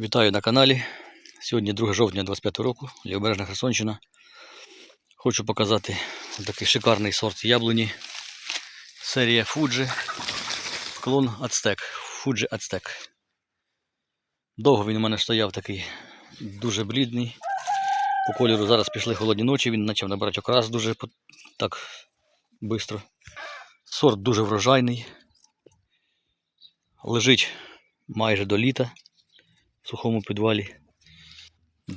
Вітаю на каналі. Сьогодні 2 жовтня 25 року, Лівобережна Херсонщина. Хочу показати такий шикарний сорт яблуні. Серія Fuji. Клон Ацтек. Fuji Ацтек. Довго він у мене стояв такий дуже блідний. По кольору зараз пішли холодні ночі, він почав набирати окрас дуже так швидко. Сорт дуже врожайний. Лежить майже до літа сухому підвалі.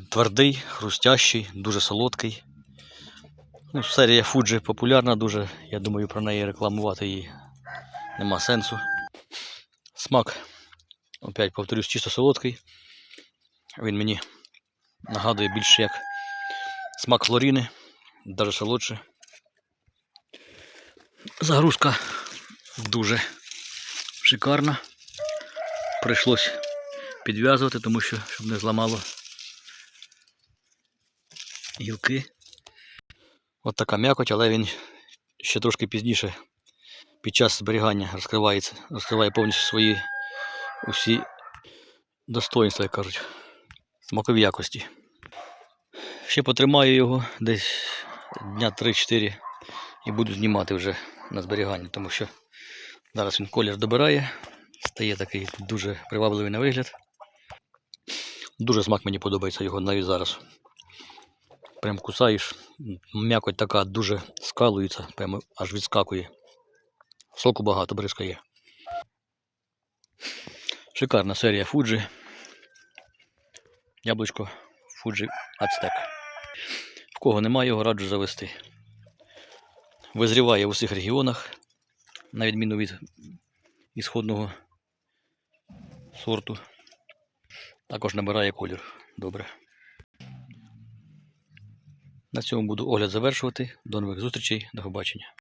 Твердий, хрустящий, дуже солодкий. Ну, серія Fuji популярна дуже. Я думаю, про неї рекламувати її нема сенсу. Смак, опять повторюсь, чисто солодкий. Він мені нагадує більше як смак хлоріни, навіть солодше. Загрузка дуже шикарна. Прийшлось підв'язувати, тому що щоб не зламало гілки. От така м'якоть, але він ще трошки пізніше під час зберігання розкривається, розкриває повністю свої усі достоинства, як кажуть, смакові якості. Ще потримаю його десь дня 3-4 і буду знімати вже на зберігання, тому що зараз він колір добирає, стає такий дуже привабливий на вигляд. Дуже смак мені подобається його навіть зараз. Прям кусаєш, м'якоть така дуже скалується, прямо аж відскакує. Соку багато бризкає. Шикарна серія Fuji. Яблучко Fuji Aztec. В кого немає, його раджу завести. Визріває в усіх регіонах, на відміну від ісходного сорту. Також набирає колір. Добре. На цьому буду огляд завершувати. До нових зустрічей. До побачення.